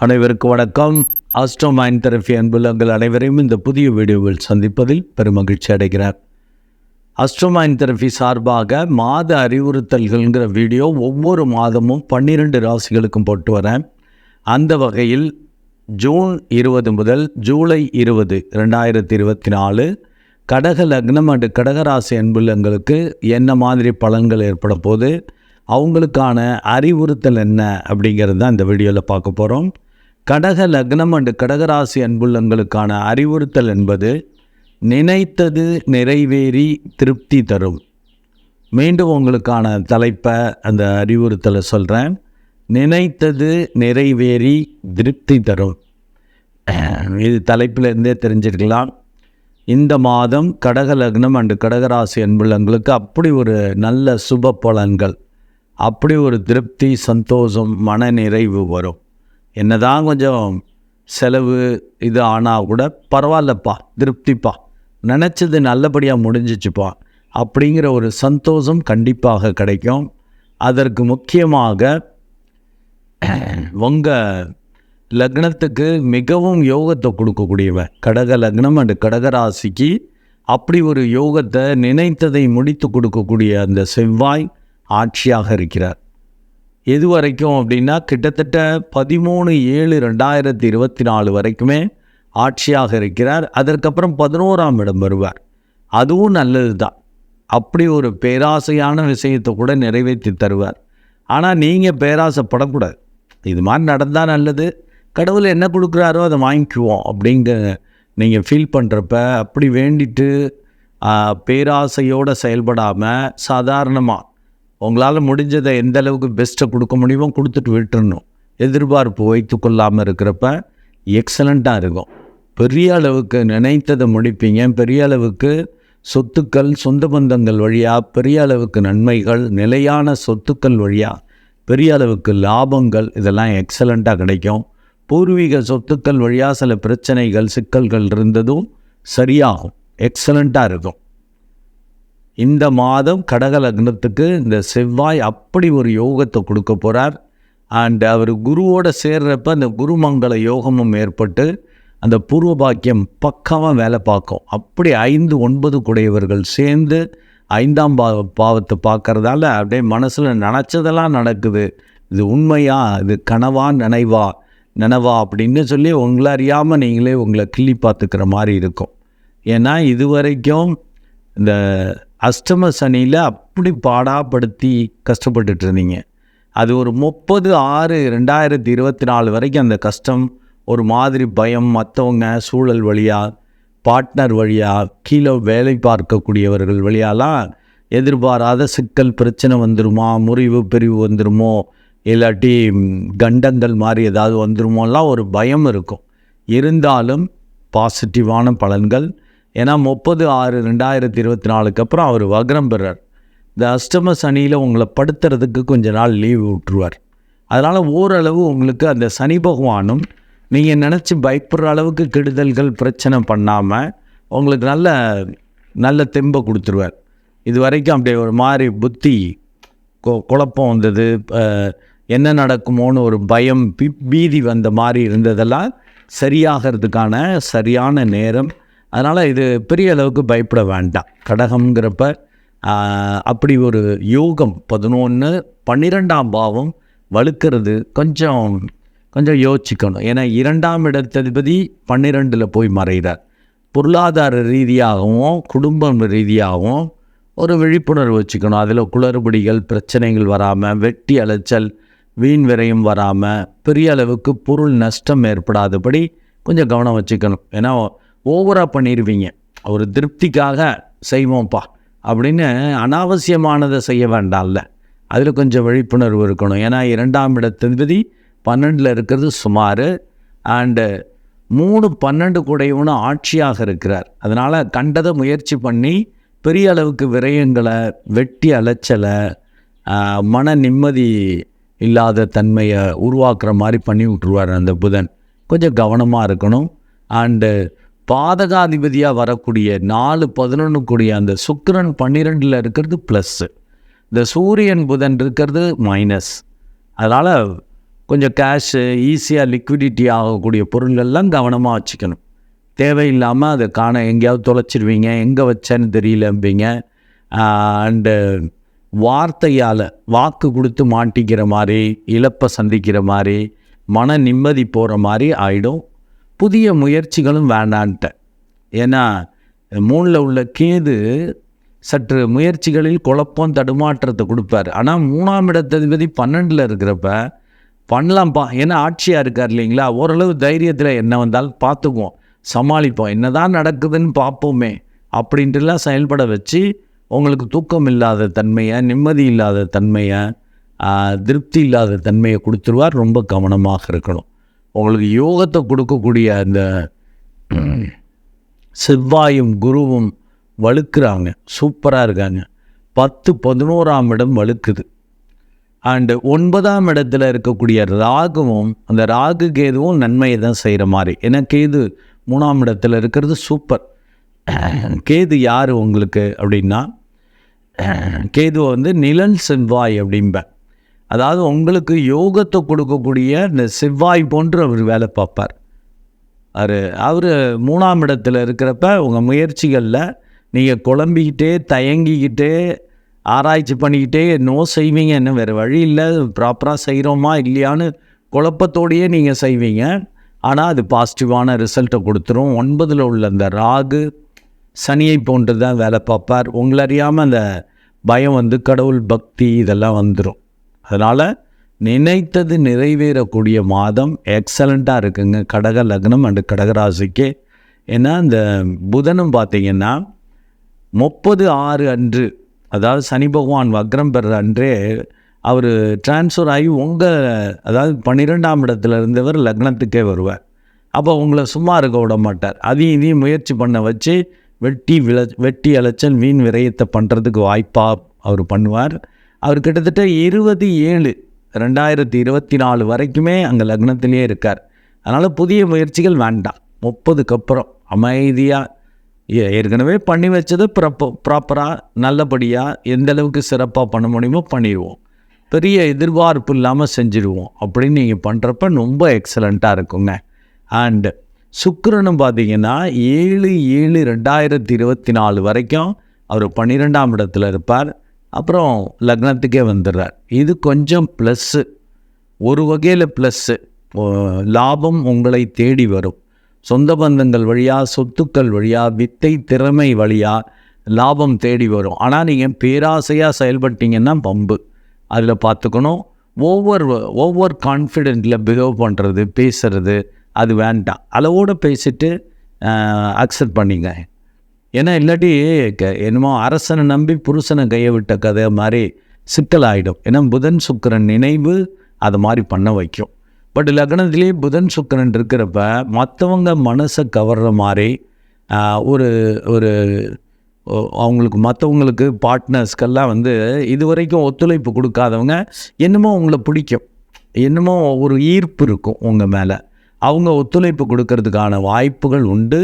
அனைவருக்கும் வணக்கம். Astro mind அன்புள்ள உங்கள் அனைவரையும் இந்த புதிய வீடியோவில் சந்திப்பதில் பெருமகிழ்ச்சி அடைகிறார் ஆஸ்ட்ரோ மைண்ட் தெரப்பி சார்பாக மாத அறிவுறுத்தல்கள்ங்கிற வீடியோ ஒவ்வொரு மாதமும் பன்னிரெண்டு ராசிகளுக்கும் போட்டு வரேன். அந்த வகையில் ஜூன் இருபது முதல் ஜூலை இருபது ரெண்டாயிரத்தி இருபத்தி நாலு கடக லக்னம் அண்டு கடகராசி அன்புள்ளங்களுக்கு என்ன மாதிரி பலன்கள் ஏற்பட போது அவங்களுக்கான அறிவுறுத்தல் என்ன அப்படிங்கிறது தான் இந்த வீடியோவில் பார்க்க போகிறோம் கடக லக்னம் அண்டு கடகராசி அன்புள்ளங்களுக்கான அறிவுறுத்தல் என்பது நினைத்தது நிறைவேறி திருப்தி தரும். மீண்டும் உங்களுக்கான தலைப்பை அந்த அறிவுறுத்தலை சொல்கிறேன் நினைத்தது நிறைவேறி திருப்தி தரும். இது தலைப்பிலிருந்தே தெரிஞ்சிருக்கலாம். இந்த மாதம் கடக லக்னம் அண்டு கடகராசி அன்புள்ளங்களுக்கு அப்படி ஒரு நல்ல சுப பலன்கள் அப்படி ஒரு திருப்தி சந்தோஷம் மன நிறைவு என்ன என்னதான் கொஞ்சம் செலவு இது ஆனால் கூட பரவாயில்லப்பா திருப்திப்பா. நினச்சது நல்லபடியாக முடிஞ்சிச்சுப்பா. அப்படிங்கிற ஒரு சந்தோஷம் கண்டிப்பாக கிடைக்கும். அதற்கு முக்கியமாக உங்கள் லக்னத்துக்கு மிகவும் யோகத்தை கொடுக்கக்கூடியவன் கடக லக்னம் அண்டு கடகராசிக்கு அப்படி ஒரு யோகத்தை நினைத்ததை முடித்து கொடுக்கக்கூடிய அந்த செவ்வாய் ஆட்சியாக இருக்கிறார். எது வரைக்கும் அப்படின்னா கிட்டத்தட்ட பதிமூணு ஏழு ரெண்டாயிரத்தி இருபத்தி நாலு வரைக்குமே ஆட்சியாக இருக்கிறார். அதற்கப்புறம் பதினோராம் இடம் வருவார். அதுவும் நல்லது தான் அப்படி ஒரு பேராசையான விஷயத்தை கூட நிறைவேற்றி தருவார். ஆனால் நீங்கள் பேராசைப்படக்கூடாது. இது மாதிரி நடந்தால் நல்லது. கடவுள் என்ன கொடுக்குறாரோ அதை வாங்கிக்குவோம் அப்படிங்கிற நீங்கள் ஃபீல் பண்ணுறப்ப அப்படி வேண்டிட்டு பேராசையோடு செயல்படாமல் சாதாரணமாக உங்களால் முடிஞ்சதை எந்த அளவுக்கு பெஸ்ட்டை கொடுக்க முடியுமோ கொடுத்துட்டு விட்டுறணும். எதிர்பார்ப்பு வைத்து கொள்ளாமல் இருக்கிறப்ப எக்ஸலண்ட்டாக இருக்கும். பெரிய அளவுக்கு நினைத்ததை முடிப்பீங்க. பெரிய அளவுக்கு சொத்துக்கள் சொந்த பந்தங்கள் வழியாக பெரிய அளவுக்கு நன்மைகள் நிலையான சொத்துக்கள் வழியாக பெரிய அளவுக்கு லாபங்கள் இதெல்லாம் எக்ஸலண்ட்டாக கிடைக்கும். பூர்வீக சொத்துக்கள் வழியாக சில பிரச்சனைகள் சிக்கல்கள் இருந்ததும் சரியாகும். எக்ஸலண்ட்டாக இருக்கும். இந்த மாதம் கடக லக்னத்துக்கு இந்த செவ்வாய் அப்படி ஒரு யோகத்தை கொடுக்க போகிறார் அண்ட் அவர் குருவோடு சேர்றப்ப அந்த குருமங்கள யோகமும் ஏற்பட்டு அந்த பூர்வ பாக்கியம் பக்கமாக வேலை பார்க்கும். அப்படி ஐந்து ஒன்பது குடையவர்கள் சேர்ந்து ஐந்தாம் பா பாவத்தை பார்க்கறதால அப்படியே மனசில் நினச்சதெல்லாம் நடக்குது. இது உண்மையா? இது கனவா? நினைவா? நினைவா? அப்படின்னு சொல்லி உங்களை அறியாமல் நீங்களே உங்களை கிள்ளி பார்த்துக்கிற மாதிரி இருக்கும். ஏன்னா இது வரைக்கும் இந்த அஷ்டம சனியில் அப்படி பாடாப்படுத்தி கஷ்டப்பட்டுட்டு இருந்தீங்க அது ஒரு முப்பது ஆறு ரெண்டாயிரத்தி இருபத்தி நாலு வரைக்கும் அந்த கஷ்டம் ஒரு மாதிரி பயம் மற்றவங்க சூழல் வழியாக பார்ட்னர் வழியாக கீழே வேலை பார்க்கக்கூடியவர்கள் வழியாலாம் எதிர்பாராத சிக்கல் பிரச்சனை வந்துருமா முறிவு பிரிவு வந்துருமோ இல்லாட்டி கண்டங்கள் மாதிரி ஏதாவது வந்துருமோலாம் ஒரு பயம் இருக்கும். இருந்தாலும் பாசிட்டிவான பலன்கள் ஏன்னா முப்பது ஆறு ரெண்டாயிரத்தி இருபத்தி நாலுக்கு அப்புறம் அவர் வக்ரம் பெறார். இந்த அஷ்டம சனியில் உங்களை படுத்துறதுக்கு கொஞ்ச நாள் லீவ் விட்டுருவார். அதனால் ஓரளவு உங்களுக்கு அந்த சனி பகவானும் நீங்கள் நினச்சி பயப்படுற அளவுக்கு கெடுதல்கள் பிரச்சனை பண்ணாமல் உங்களுக்கு நல்ல நல்ல தெம்பை கொடுத்துருவார். இது வரைக்கும் அப்படியே ஒரு மாதிரி புத்தி குழப்பம் வந்தது. என்ன நடக்குமோன்னு ஒரு பயம் பீதி வந்த மாதிரி இருந்ததெல்லாம் சரியாகிறதுக்கான சரியான நேரம் அதனால் இது பெரிய அளவுக்கு பயப்பட வேண்டாம். கடகம்ங்கிறப்ப அப்படி ஒரு யோகம் பதினொன்று பன்னிரெண்டாம் பாவம் வலுக்கிறது கொஞ்சம் கொஞ்சம் யோசிக்கணும் ஏன்னா இரண்டாம் இடத்ததிபதி பன்னிரெண்டில் போய் மறைகிறார். பொருளாதார ரீதியாகவும் குடும்பம் ரீதியாகவும் ஒரு விழிப்புணர்வு வச்சுக்கணும். அதில் குளறுபடிகள் பிரச்சனைகள் வராமல் வெட்டி அலைச்சல் வீண் விரையும் வராமல் பெரிய அளவுக்கு பொருள் நஷ்டம் ஏற்படாதபடி கொஞ்சம் கவனம் வச்சுக்கணும். ஏன்னா ஓவராக பண்ணிடுவீங்க ஒரு திருப்திக்காக செய்வோம்ப்பா. அப்படின்னு அனாவசியமானதை செய்ய வேண்டாம்ல. அதில் கொஞ்சம் விழிப்புணர்வு இருக்கணும். ஏன்னா இரண்டாம் இடத்ததிபதி பன்னெண்டில் இருக்கிறது சுமார். அண்டு மூணு பன்னெண்டு கூடையவனும் ஆட்சியாக இருக்கிறார். அதனால் கண்டதை முயற்சி பண்ணி பெரிய அளவுக்கு விரயங்களை வெட்டி அலைச்சலை மன நிம்மதி இல்லாத தன்மையை உருவாக்குற மாதிரி பண்ணி விட்ருவார் அந்த புதன். கொஞ்சம் கவனமாக இருக்கணும். அண்டு பாதகாதிபதியாக வரக்கூடிய நாலு பதினொன்று கூடிய அந்த சுக்கரன் பன்னிரெண்டில் இருக்கிறது ப்ளஸ்ஸு இந்த சூரியன் புதன் இருக்கிறது மைனஸ் அதனால் கொஞ்சம் கேஷு ஈஸியாக லிக்விடிட்டி ஆகக்கூடிய பொருள்கள்லாம் கவனமாக வச்சுக்கணும். தேவையில்லாமல் அதை காண எங்கேயாவது தொலைச்சிருவீங்க எங்கே வச்சேன்னு தெரியலம்பீங்க. அண்டு வார்த்தையால் வாக்கு கொடுத்து மாட்டிக்கிற மாதிரி இழப்பை சந்திக்கிற மாதிரி மன நிம்மதி போகிற மாதிரி ஆகிடும் புதிய முயற்சிகளும் வேண்டான்ட்டேன் ஏன்னா மூணில் உள்ள கேது சற்று முயற்சிகளில் குழப்பம் தடுமாற்றத்தை கொடுப்பார். ஆனால் மூணாம் இடத்ததிபதி பன்னெண்டில் இருக்கிறப்ப பண்ணலாம்ப்பா. ஏன்னா ஆட்சியாக இருக்கார் இல்லைங்களா? ஓரளவு தைரியத்தில் என்ன வந்தாலும் பார்த்துக்குவோம். சமாளிப்போம். என்னதான் நடக்குதுன்னு பார்ப்போமே அப்படின்ட்டுலாம் செயல்பட வச்சு உங்களுக்கு தூக்கம் இல்லாத தன்மையை நிம்மதி இல்லாத தன்மையை திருப்தி இல்லாத தன்மையை கொடுத்துருவார். ரொம்ப கவனமாக இருக்கணும். உங்களுக்கு யோகத்தை கொடுக்கக்கூடிய அந்த செவ்வாயும் குருவும் வழுக்கிறாங்க. சூப்பராக இருக்காங்க. பத்து பதினோராம் இடம் வழுக்குது. அண்டு ஒன்பதாம் இடத்துல இருக்கக்கூடிய ராகுவும் அந்த ராகு கேதுவும் நன்மையை தான் செய்கிற மாதிரி. ஏன்னா கேது மூணாம் இடத்துல இருக்கிறது சூப்பர். கேது யார் உங்களுக்கு அப்படின்னா கேதுவை வந்து நிழல் செவ்வாய் அப்படிம்பேன். அதாவது உங்களுக்கு யோகத்தை கொடுக்கக்கூடிய இந்த செவ்வாய் போன்று அவர் வேலை பார்ப்பார். அவர் அவர் மூணாம் இடத்துல இருக்கிறப்ப உங்கள் முயற்சிகளில் நீங்கள் குழம்பிக்கிட்டே தயங்கிக்கிட்டே ஆராய்ச்சி பண்ணிக்கிட்டே நோ செய்வீங்க என்ன வேறு வழி இல்லை ப்ராப்பராக செய்கிறோமா இல்லையான்னு குழப்பத்தோடையே நீங்கள் செய்வீங்க. ஆனால் அது பாசிட்டிவான ரிசல்ட்டை கொடுத்துரும். ஒன்பதில் உள்ள அந்த ராகு சனியை போன்று தான் வேலை பார்ப்பார். உங்களை அறியாமல் அந்த பயம் வந்து கடவுள் பக்தி இதெல்லாம் வந்துடும் அதனால் நினைத்தது நிறைவேறக்கூடிய மாதம் எக்ஸலண்ட்டாக இருக்குங்க. கடக லக்னம் அண்டு கடகராசிக்கு ஏன்னா இந்த புதனும் பார்த்தீங்கன்னா முப்பது ஆறு அன்று அதாவது சனி பகவான் வக்ரம் பெற அன்றே அவர் டிரான்ஸ்ஃபர் ஆகி உங்கள் அதாவது பன்னிரெண்டாம் இடத்துல இருந்தவர் லக்னத்துக்கே வருவார். அப்போ உங்களை சும்மா இருக்க விட மாட்டார். அதையும் இதையும் முயற்சி பண்ண வச்சு வெட்டி விள வெட்டி அலைச்சல் வீண் விரயத்தை பண்ணுறதுக்கு வாய்ப்பாக அவர் பண்ணுவார். அவர் கிட்டத்தட்ட இருபது ஏழு ரெண்டாயிரத்தி இருபத்தி நாலு வரைக்குமே அங்கே லக்னத்திலேயே இருக்கார். அதனால் புதிய முயற்சிகள் வேண்டாம். முப்பதுக்கு அப்புறம் அமைதியாக ஏ- ஏற்கனவே பண்ணி வச்சது ப்ராப்ப ப்ராப்பராக நல்லபடியாக எந்த அளவுக்கு சிறப்பாக பண்ண முடியுமோ பண்ணிடுவோம். பெரிய எதிர்பார்ப்பு இல்லாமல் செஞ்சுருவோம் அப்படின்னு நீங்கள் பண்ணுறப்ப ரொம்ப எக்ஸலண்ட்டாக இருக்குங்க. அண்டு சுக்கரனும் பார்த்தீங்கன்னா ஏழு ஏழு ரெண்டாயிரத்தி இருபத்தி நாலு வரைக்கும் அவர் பன்னிரெண்டாம் இடத்துல இருப்பார். அப்புறம் லக்னத்துக்கே வந்துடுறார். இது கொஞ்சம் ப்ளஸ்ஸு ஒரு வகையில் ப்ளஸ்ஸு லாபம் உங்களை தேடி வரும். சொந்த பந்தங்கள் வழியாக சொத்துக்கள் வழியாக வித்தை திறமை வழியாக லாபம் தேடி வரும். ஆனால் நீங்கள் பேராசையாக செயல்பட்டீங்கன்னா பம்பு. அதில் பார்த்துக்கணும். ஒவ்வொரு ஒவ்வொரு கான்ஃபிடென்ட்டில் பிஹேவ் பண்ணுறது பேசுகிறது அது வேண்டாம். அளவோடு பேசிட்டு அக்செப்ட் பண்ணிங்க. ஏன்னா இல்லாட்டி க- என்னமோ அரசனை நம்பி புருஷனை கையை விட்ட கதை மாதிரி சிக்கலாகிடும் ஏன்னா புதன் சுக்கரன் நினைவு அது மாதிரி பண்ண வைக்கும். பட் லக்னத்திலே புதன் சுக்கரன் இருக்கிறப்ப மற்றவங்க மனசை கவர்ற மாதிரி ஒரு ஒரு அவங்களுக்கு மற்றவங்களுக்கு பார்ட்னர்ஸ்க்கெல்லாம் வந்து இது வரைக்கும் ஒத்துழைப்பு கொடுக்காதவங்க என்னமோ உங்களை பிடிக்கும். என்னமோ ஒரு ஈர்ப்பு இருக்கும் உங்கள் மேலே. அவங்க ஒத்துழைப்பு கொடுக்கறதுக்கான வாய்ப்புகள் உண்டு.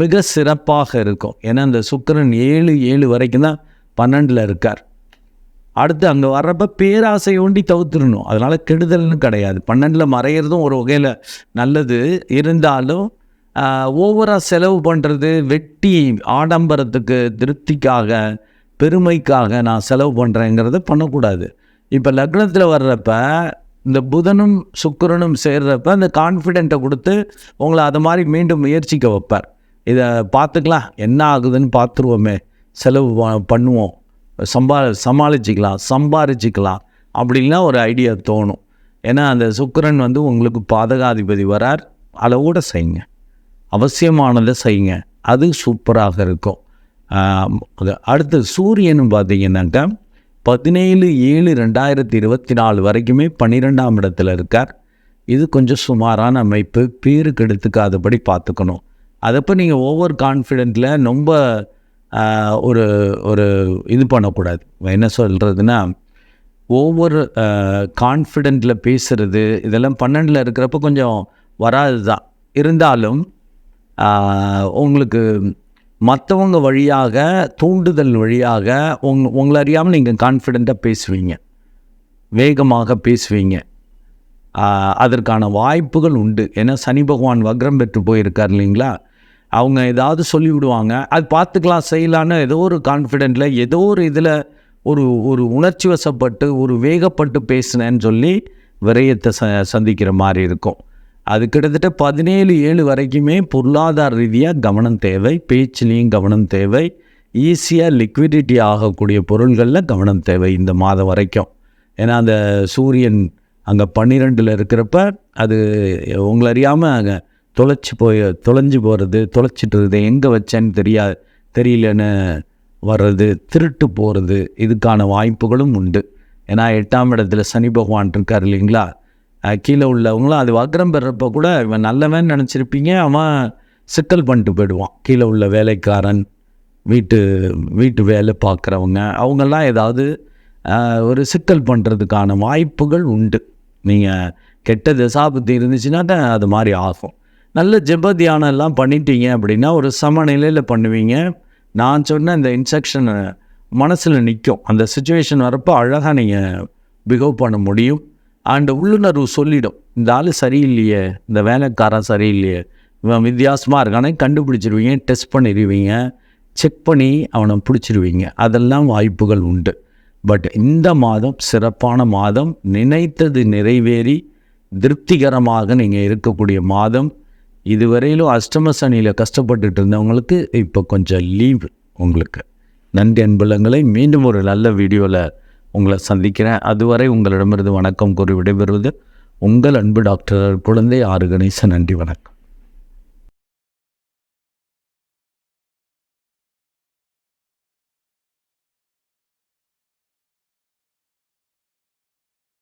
மிக சிறப்பாக இருக்கும். ஏன்னா அந்த சுக்கிரன் ஏழு ஏழு வரைக்கும் தான் பன்னெண்டில் இருக்கார். அடுத்து அங்கே வர்றப்ப பேராசை ஒண்டி தவிர்த்துடணும். அதனால் கெடுதல்னு கிடையாது. பன்னெண்டில் மறையிறதும் ஒரு வகையில் நல்லது. இருந்தாலும் ஓவராக செலவு பண்ணுறது வெட்டி ஆடம்பரத்துக்கு திருப்திக்காக பெருமைக்காக நான் செலவு பண்ணுறேங்கிறத பண்ணக்கூடாது. இப்போ லக்னத்தில் வர்றப்ப இந்த புதனும் சுக்கரனும் சேர்றப்ப அந்த கான்ஃபிடென்ட்டை கொடுத்து உங்களை அது மாதிரி மீண்டும் முயற்சிக்க வைப்பார். இதை பார்த்துக்கலாம். என்ன ஆகுதுன்னு பார்த்துருவோமே. செலவு பண்ணுவோம். சம்பா சமாளிச்சிக்கலாம். சம்பாரிச்சிக்கலாம். அப்படின்லாம் ஒரு ஐடியா தோணும். ஏன்னா அந்த சுக்கரன் வந்து உங்களுக்கு பாதகாதிபதி வரார். அளவோட செய்யுங்க. அவசியமானதை செய்யுங்க. அது சூப்பராக இருக்கும். அடுத்து சூரியன் பார்த்தீங்கன்னாக்கா பதினேழு ஏழு ரெண்டாயிரத்தி இருபத்தி நாலு வரைக்குமே பன்னிரெண்டாம் இடத்துல இருக்கார். இது கொஞ்சம் சுமாரான அமைப்பு. பேருக்கு எடுத்துக்காதபடி பார்த்துக்கணும். அதப்போ நீங்கள் ஓவர் கான்ஃபிடென்ட்டில் ரொம்ப ஒரு ஒரு இது பண்ணக்கூடாது. என்ன சொல்கிறதுனா ஒவ்வொரு கான்ஃபிடென்ட்டில் பேசுகிறது இதெல்லாம் பன்னெண்டில் இருக்கிறப்ப கொஞ்சம் வராது தான் இருந்தாலும் உங்களுக்கு மற்றவங்க வழியாக தூண்டுதல் வழியாக உங் உங்களை அறியாமல் நீங்கள் கான்ஃபிடெண்ட்டாக பேசுவீங்க. வேகமாக பேசுவீங்க. அதற்கான வாய்ப்புகள் உண்டு. ஏன்னா சனி பகவான் வக்ரம் பெற்று போயிருக்கார் இல்லைங்களா? அவங்க ஏதாவது சொல்லிவிடுவாங்க. அது பார்த்துக்கலாம். செய்யலான்னு ஏதோ ஒரு கான்ஃபிடென்ட்டில் ஏதோ ஒரு இதில் ஒரு ஒரு உணர்ச்சி வசப்பட்டு ஒரு வேகப்பட்டு பேசினேன்னு சொல்லி விரயத்தை ச சந்திக்கிற மாதிரி இருக்கும். அது கிட்டத்தட்ட பதினேழு ஏழு வரைக்குமே பொருளாதார ரீதியாக கவனம் தேவை பேச்சுலேயும் கவனம் தேவை ஈஸியாக லிக்விடிட்டி ஆகக்கூடிய பொருள்களில் கவனம் தேவை இந்த மாதம் வரைக்கும். ஏன்னா அந்த சூரியன் அங்கே பன்னிரெண்டில் இருக்கிறப்ப அது உங்களை அறியாமல் அங்கே தொலைச்சி போய் தொலைஞ்சு போகிறது தொலைச்சிட்டு எங்கே வச்சேன்னு தெரியா தெரியலன்னு வர்றது திருட்டு போகிறது இதுக்கான வாய்ப்புகளும் உண்டு. ஏன்னா எட்டாம் இடத்துல சனி பகவான் இருக்கார் இல்லைங்களா? கீழே உள்ளவங்களும் அது வக்ரம் பெறப்போ கூட இவன் நல்லவன் நினச்சிருப்பீங்க அவன் சிக்கல் பண்ணிட்டு போயிடுவான். கீழே உள்ள வேலைக்காரன் வீட்டு வீட்டு வேலை பார்க்குறவங்க அவங்கெல்லாம் ஏதாவது ஒரு சிக்கல் பண்ணுறதுக்கான வாய்ப்புகள் உண்டு. நீங்கள் கெட்ட தசாபுத்தி இருந்துச்சுன்னா தான் அது மாதிரி ஆகும். நல்ல ஜெப தியானம் எல்லாம் பண்ணிட்டீங்க அப்படின்னா ஒரு சமநிலையில் பண்ணுவீங்க. நான் சொன்ன இந்த இன்ஸ்ட்ரக்ஷனை மனசில் நிற்கும் அந்த சுச்சுவேஷன் வரப்போ அழகாக நீங்கள் பிகவ் பண்ண முடியும். அந்த உள்ளுணர்வு சொல்லிடும். இந்த ஆள் சரியில்லையே இந்த வேலைக்காரன் சரியில்லையே இவன் வித்தியாசமாக இருக்கானே கண்டுபிடிச்சிருவீங்க டெஸ்ட் பண்ணிடுவீங்க செக் பண்ணி அவனை பிடிச்சிருவீங்க. அதெல்லாம் வாய்ப்புகள் உண்டு. பட் இந்த மாதம் சிறப்பான மாதம் நினைத்தது நிறைவேறி திருப்திகரமாக நீங்கள் இருக்கக்கூடிய மாதம். இதுவரையிலும் அஷ்டம சனியில் கஷ்டப்பட்டுட்டு இருந்தவங்களுக்கு இப்போ கொஞ்சம் லீவ் உங்களுக்கு. நன்றி அன்புலங்களை மீண்டும் ஒரு நல்ல வீடியோவில் உங்களை சந்திக்கிறேன். அதுவரை உங்களிடமிருந்து வணக்கம் கூறி விடைபெறுவது உங்கள் அன்பு டாக்டர் குழந்தை ஆறு கணேசன் நன்றி வணக்கம்.